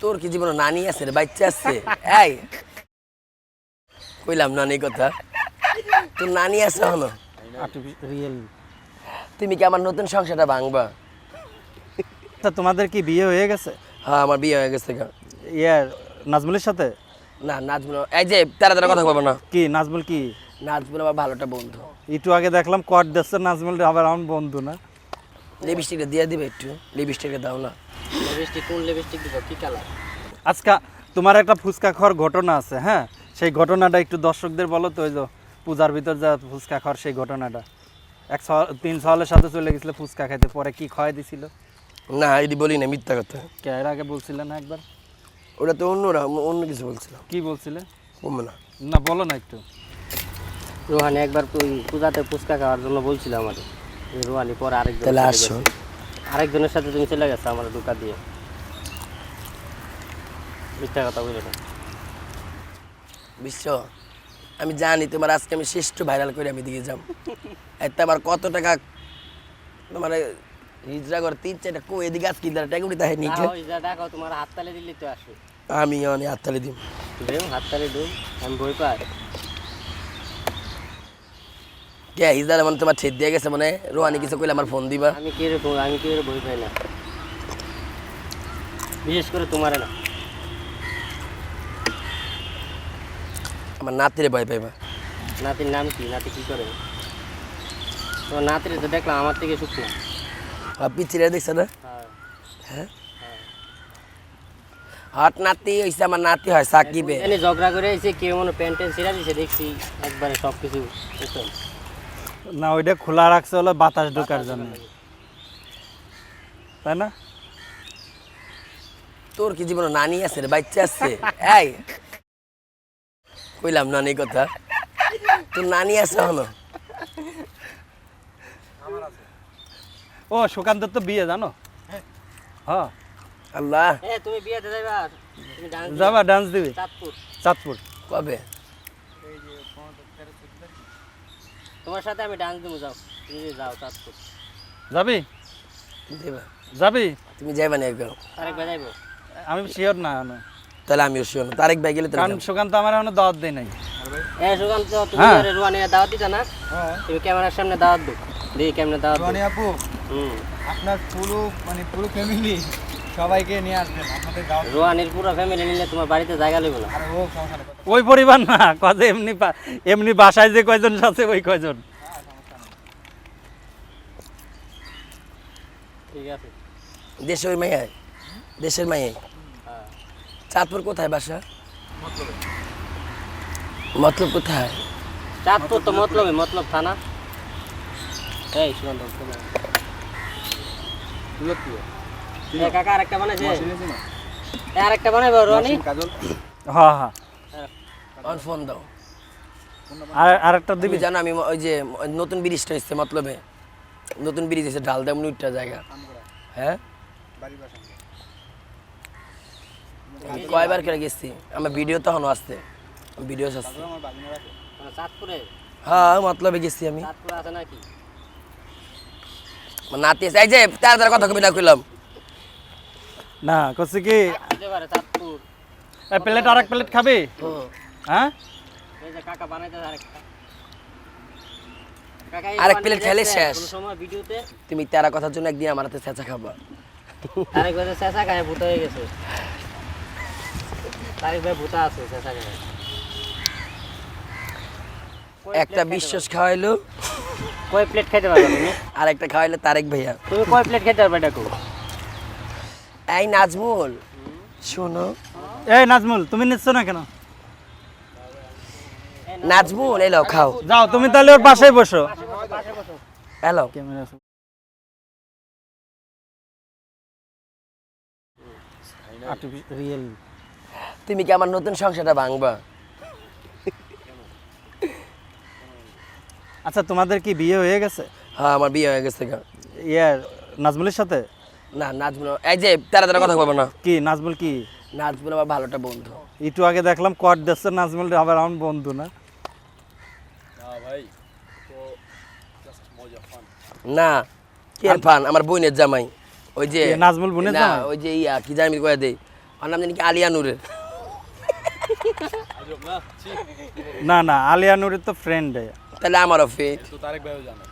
তোর কি জীবনে নানি আছে রে? বাচ্চা আছে? এই! কইলাম নানি কথা। তোর নানি আছে হলো তুমি কি আমার নতুন সংসারটা ভাঙবা? তা তোমাদের কি বিয়ে হয়ে গেছে? হ্যাঁ আমার বিয়ে হয়ে গেছে। ইয়ার নাজমুলের সাথে? না নাজমুল এই যে তারা তারা কথা বলব না। কি নাজমুল কি? নাজমুল আমার ভালোটা বন্ধু। একটু আগে দেখলাম কট দিচ্ছে নাজমুল আবার আমার বন্ধু না। লিপস্টিকটা দিয়ে দিবে একটু। লিপস্টিকটা দাও না। লিপস্টিক কোন লিপস্টিক দিব? কি কালার আজকা তোমার একটা ফুচকা খাওয়ার ঘটনা আছে হ্যাঁ? সেই ঘটনাটা একটু দর্শকদের বলো তো ওই যে পূজার ভিতর যা ফুচকা খাওয়ার সেই ঘটনাটা। এক তিন সালের সাথে চলে গেছিল ফুচকা খাইতে পরে কি খাওয়াই দিছিল? না এটি বলি না মিথ্যা কথা। কে এর আগে বলছিলে না একবার? ওটা তো অন্যরা অন্য কিছু বলছিলাম কি বলছিলে? না। না বলো না একটু। রোহানি একবার পূজাতে ফুচকা খাওয়ার জন্য বলছিল আমাকে যে রোহানি পরে আরেকজন তাহলে আসো। আরেকজনের সাথে তুমি চলে গেছো আমার দোকান দিয়ে। মিথ্যা কথা বুঝলে না। বিশ্ব আমি জানি তোমার আজকে আমি শ্রেষ্ঠ ভাইরাল করে আমি দিকে যাম এতে আমার কত টাকা তোমার হিজড়া করে তিন চারটা কো এদিকে আজকে টাকা উঠে তাহে নিচে দেখো তোমার হাততালি দিলে তো আসবে। আমি অনেক হাততালি দিম। দেব হাততালি দেব আমি বই পাই। কে হিজড়া মানে তোমার ছেদ দিয়ে গেছে মানে? রোহানি কিছু কইলে আমার ফোন দিবা। আমি কি রে আমি কি রে বই পাই না। বিশেষ করে তোমারে না। আমার নাতিরে ভয় পাইবা। নাতির নাম কি? নাতি কি করে তোমার নাতিরে তো দেখলাম আমার থেকে শুকনো আর পিছিয়ে দেখছে না? হ্যাঁ। হট নাতি হইছে আমার নাতি হয় সাকিবে এনে ঝগড়া করে এসে কেউ মনে প্যান্ট ছিঁড়া দিছে দেখছি একবারে সব কিছু না ওইটা খোলা রাখছে হলো বাতাস ঢোকার জন্য। তাই না? তোর কি জীবনে নানি আছে রে বাচ্চা আছে? এই কইলাম নানি কথা। তোর নানি আছে হলো ও সুকান্তের তো বিয়ে জানো? হ্যাঁ। আল্লাহ। এ তুমি বিয়েতে যাইবা তুমি ডান্স যাবা ডান্স দিবি। চাঁদপুর। চাঁদপুর। কবে? তোমার সাথে আমি ডান্স দেবো যাও। তুমি যে যাও চাঁদপুর যাবি? দেবা। যাবি? তুমি যাইবা না একবার? আরেক বাজাইবো আমি শিওর না এখনও। তাহলে আমিও শুনো তারেক ভাই গেলে তো কারণ সুকান্ত আমার এখনও দাওয়াত দেয় নাই। এ সুকান্ত তুমি হ্যাঁ। আরে রুয়ানি দাওয়াত দিতা না তুমি ক্যামেরার সামনে দাওয়াত দো। দেখি কেমনে দাওয়াত দো। আপু হুম। আপনার পুরো মানে পুরো ফ্যামিলি সবাইকে নিয়ে আসবেন আপনাদের গাঁও পুরো ফ্যামিলি নিলে তোমার বাড়িতে জায়গা নেবে না। ও ওই পরিবার না কজে এমনি এমনি বাসায় যে কয়জন আছে ওই কয়জন। ঠিক আছে। দেশের মাইয়ায় দেশের হ্যাঁ চাঁদপুর কোথায় বাসা? মতলব কোথায়? চাঁদপুর তো মতলবে মতলব থানা। এই। এ কাকা আরেকটা বানাইছে? আরেকটা বানাইবো রুয়ানি হ্যাঁ হ্যাঁ। আমার ফোন দাও। আর আরেকটা দিবি? জানো আমি ওই যে নতুন ব্রিজটা হচ্ছে মতলবে। নতুন ব্রিজ ঢাল দেয় জায়গা। হ্যাঁ? কয়বার করে গেছি। আমার ভিডিও তখন আসছে। ভিডিও আসছে। হ্যাঁ মতলবে গেছি আমি। নাতি আছে। এই যে তার কথা কবি না কইলাম। না করছি কি? প্লেট আরেক প্লেট খাবি? হ্যাঁ? কাকা বানাইতে আরেকটা আরেক প্লেট খেলে শেষ। কোনো সময় ভিডিওতে তুমি তারা কথার জন্য একদিন আমার হাতে চেঁচা খাবা। তারেক ভাই চেঁচা খায় ভূত হয়ে গেছে। তারেক ভাই ভূতা আছে চেঁচা খায়। একটা বিশ্বাস খাওয়াইলো। কয় প্লেট খাইতে পারবে তুমি? আর একটা খাওয়াইলো তারেক ভাইয়া। তুমি কয় প্লেট খেতে পারবে দেখো এই নাজমুল। শোনো। এই নাজমুল তুমি নিচ্ছ না কেন? নাজমুল এলো খাও। যাও তুমি তাহলে ওর পাশেই বসো। এলো ক্যামেরা রিয়েল। তুমি কি আমার নতুন সংসারটা ভাঙবা? আচ্ছা তোমাদের কি বিয়ে হয়ে গেছে? হ্যাঁ আমার বিয়ে হয়ে গেছে ইয়ার নাজমুলের সাথে? না নাজমুল এই যে তারা তারা কথা বলব না। কি নাজমুল কি? নাজমুল আমার ভালোটা বন্ধু। একটু আগে দেখলাম কট দিচ্ছে নাজমুল আবার আমার বন্ধু না? না কে ফান আমার বোনের জামাই। ওই যে নাজমুল বোনের না, জামাই? ওই যে ইয়া কি জানি কয়ে দেই। ওর নাম জানি কি আলিয়া নুরের। না? না আলিয়া নুরের তো ফ্রেন্ড তাহলে আমারও ফেট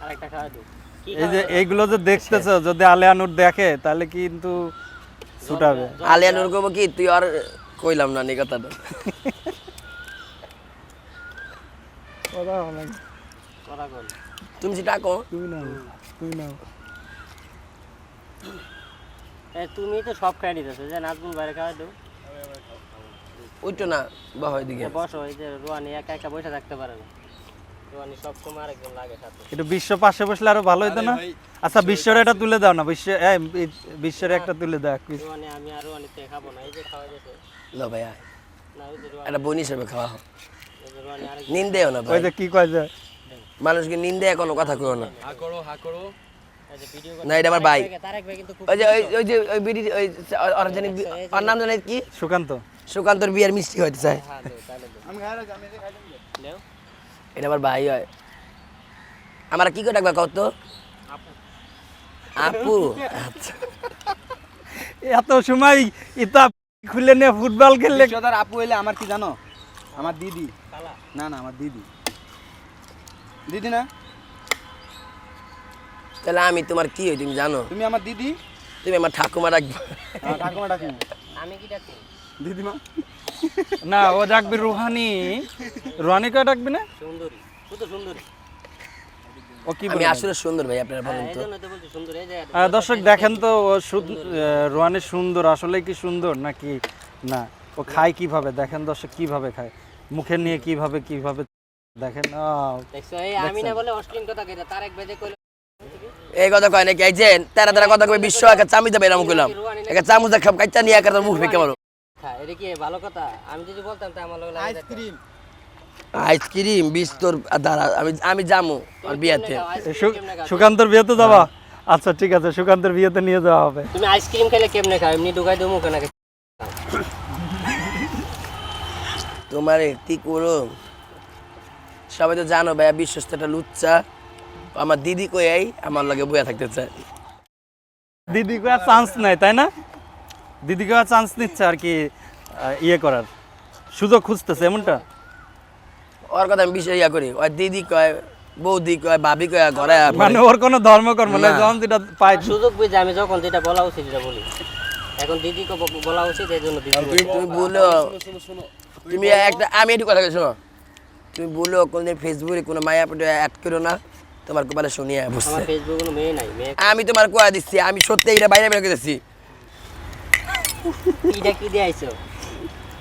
আরেকটা খাওয়া দেবো কি এই যে এইগুলো যে দেখতেছো যদি আলিয়া নুর দেখে তাহলে কিন্তু ছুটাবে। আলিয়া নুর কব কি তুই আর কইলাম না নি কথাটা। তুমি যেটা কো তুই না তুই না তুমি তো সব খাই নিতেছো যে নাজমুল বাইরে খাওয়া দেবো। ওইটো না বা হয় দিকে বসো এই যে রুয়ানি একা একা বসে থাকতে পারে না। একটু বিশ্ব পাশে বসলে আরও ভালো হতো না? আচ্ছা বিশ্বর এটা তুলে দাও না বিশ্ব বিশ্বের একটা তুলে দাও আমি আর খাব না এই যে খাওয়া যেতে ল রুয়ানি একটা বোন হিসেবে খাওয়া হোক। নিন্দেও না ভাই। কি কয় যে? মানুষকে নিন্দে কোনো কথা কইও না। হা করো হা করো। এই যে ভিডিও না এটা আমার ভাই। তারেক ভাই কিন্তু খুব ওই যে ওই ওই যে ওই বিডি ওই ওর জানি ওর নাম জানি কি? সুকান্ত। সুকান্তর বিয়ের মিষ্টি হইতে চায় হ্যাঁ তাহলে আমি খাই আমি খাই এটা আমার ভাই হয়। আমার কি করে ডাকবা কত আপু। আচ্ছা। এত সময় ইতা খুলে নিয়ে ফুটবল খেললে বিশ্বদার আপু এলে আমার কি জানো? আমার দিদি। না না আমার দিদি। দিদি না? তাহলে আমি তোমার কি হই তুমি জানো? তুমি আমার দিদি? তুমি আমার ঠাকুমা ডাকবা। ঠাকুমা ডাকি আমি কি ডাকি? দিদিমা না ও ডাকবি রুহানি। রুহানি কয় ডাকবি না? সুন্দরী সুন্দরী। ও কি আমি আসলে সুন্দর ভাই আপনারা হ্যাঁ বলেন তো জন্য তো বলছি সুন্দর এই যে আহ, দর্শক দেখেন তো ও সুন্দর। আসলে কি সুন্দর নাকি? না ও খায় কীভাবে? দেখেন দর্শক কীভাবে খায়? মুখে নিয়ে কীভাবে কীভাবে দেখেন এই আমি না বলে অশ্লীল কথা কইতা তারেক ভাই যে এই কথা কয় নাকি? এই যে তারা তারা কথা কই বিশ্ব একা চামি যাবে এরকম কইলাম একা চামচ দেখাম কাইচা নিয়ে একা মুখ ফেকে মারো। খা এটা কি ভালো কথা? আমি যদি বলতাম তা আমার লাগে আইসক্রিম তোর আমি আমি আর বিয়াতে? সুকান্তর বিয়েতে যাবা? আচ্ছা ঠিক আছে সুকান্তর বিয়েতে নিয়ে যাওয়া হবে। তুমি আইসক্রিম খেলে কেমনে খাও? এমনি ঢুকাই দেবো কেন তোমার কি করো? সবাই তো জানো ভাইয়া বিশ্বস্ত একটা লুচ্চা। আমার দিদি কই আমার লগে বইয়া থাকতে চায়। দিদিকে আর চান্স নাই তাই না? দিদিকে চান্স নিচ্ছে আর কি ইয়ে করার। সুযোগ খুঁজতেছে এমনটা? ওর কথা আমি বিষয় ইয়া করি। ওর দিদি কয় বৌদি কয় ভাবি কয় ঘরে মানে ওর কোনো ধর্মকর্ম নেই না। যখন যেটা পায় সুযোগ বুঝে আমি যখন যেটা বলা উচিত যেটা বলি। এখন দিদিকে বলা উচিত এই জন্য দিদি তুমি বলো তুমি একটা আমি একটু কথা শোনো। তুমি বলো কোনদিন ফেসবুকে কোনো মায়া পটে অ্যাড করো না তোমার কপালে শুনিয়ে আমি তোমার কোয়া দিচ্ছি আমি সত্যি এটা বাইরে বের করে কিটা কি দিয়ে আইছো?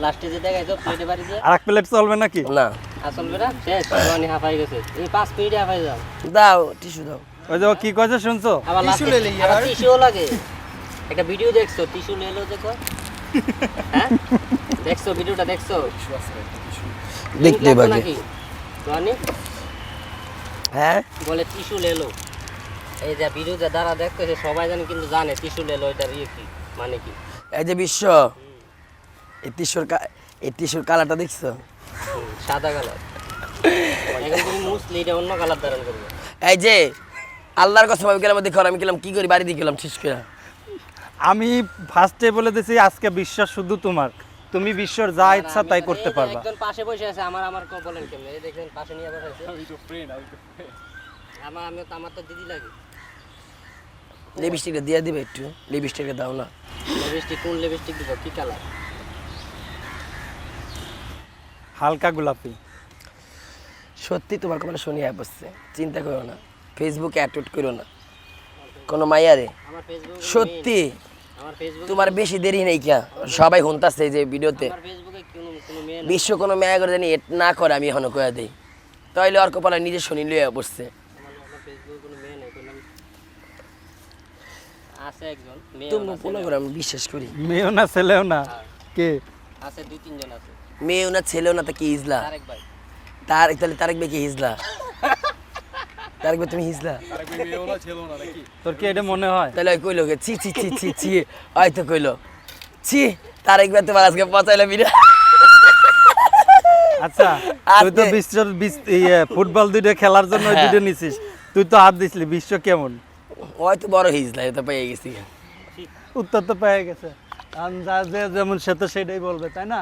লাস্টে যে দেখাইছো প্লেটে বাড়ি দিয়ে আর এক প্লেট চলবে নাকি? না। বেটা শেষ হাফাই গেছে। এই পাঁচ মিনিটে হাফাই যাও। দাও টিস্যু দাও। ওই যে কি কয়েছে শুনছো? আবার Tissue লাস্টে লে লে আবার यार। টিস্যুও লাগে। একটা ভিডিও দেখছ টিস্যু লেলো দেখো হ্যাঁ? দেখছ ভিডিওটা দেখছ? দেখতে হ্যাঁ? বলে টিস্যু লেলো এই যে ভিডিও যে দ্বারা দেখতেছে সবাই জানে কিন্তু জানে টিস্যু লেলো এটার ইয়ে কি মানে কি? এই যে বিশ্ব এই টিস্যুর এই টিস্যুর কালারটা দেখছ? সাদা কালার। অন্য ধারণ করবে। এই যে আল্লাহর কথা ভাবে গেলাম দেখো আমি গেলাম কি করি বাড়ি দিয়ে গেলাম করে। আমি ফার্স্টে বলে দিছি আজকে বিশ্বাস শুধু তোমার। তুমি বিশ্বর যা ইচ্ছা তাই করতে পারবা। একজন পাশে বসে আছে আমার আমার কো বলেন কেমনে? এই দেখেন পাশে নিয়ে বসে আছে। আমার আমি তো আমার তো দিদি লাগে। লিপস্টিকটা দিয়ে দিবে একটু লিপস্টিকটা দাও না। লিপস্টিক কোন লিপস্টিক দিব? কি কালার? হালকা গোলাপি। সত্যি তোমার কপালে শুনিয়ে বসছে চিন্তা করো না ফেসবুকে অ্যাড করো না। কোনো মাইয়ারে আমার ফেসবুক সত্যি আমার ফেসবুক তোমার বেশি দেরি নেই কিয়া? সবাই হুনতাছে যে ভিডিওতে। আমার ফেসবুকে কোনো কোনো মেয়ে বিশ্ব কোনো মেয়া করে জানি এট না করে আমি এখনও কয়া দিই। তাইলে ওর কপালে নিজে শুনি লইয়া বসছে আমার আমার ফেসবুকে কোনো মেয়ে নাই কোনো আছে একজন তুমি করে আমি বিশ্বাস করি। মেয়েও না ছেলেও না? কে? আছে দুই তিনজন আছে। মেয়েও না ছেলেও না তা কি হিজলা? আরেক ভাই। তাহলে তারেক ভাই কি হিজলা? তারেক ভাই তুমি হিজলা? তোর কি এটা মনে হয়? তাহলে কইলো কে, ছি ছি ছি ছি ছি হয়তো কইলো। ছি তারেক ভাই তোমার আজকে পচাইলে ভিডিও আচ্ছা তুই তো আজকে- বিশ্বর বিশ- ইয়ে, ফুটবল দুইটা খেলার জন্য হ্যাঁ। দুইটা নিছিস। তুই তো হাত দিছিলি বিশ্ব কেমন? হয়তো বড় হিজলা এটা পেয়ে গেছি। উত্তর তো পেয়ে গেছে। আন্দাজে যেমন সে তো সেটাই বলবে, তাই না?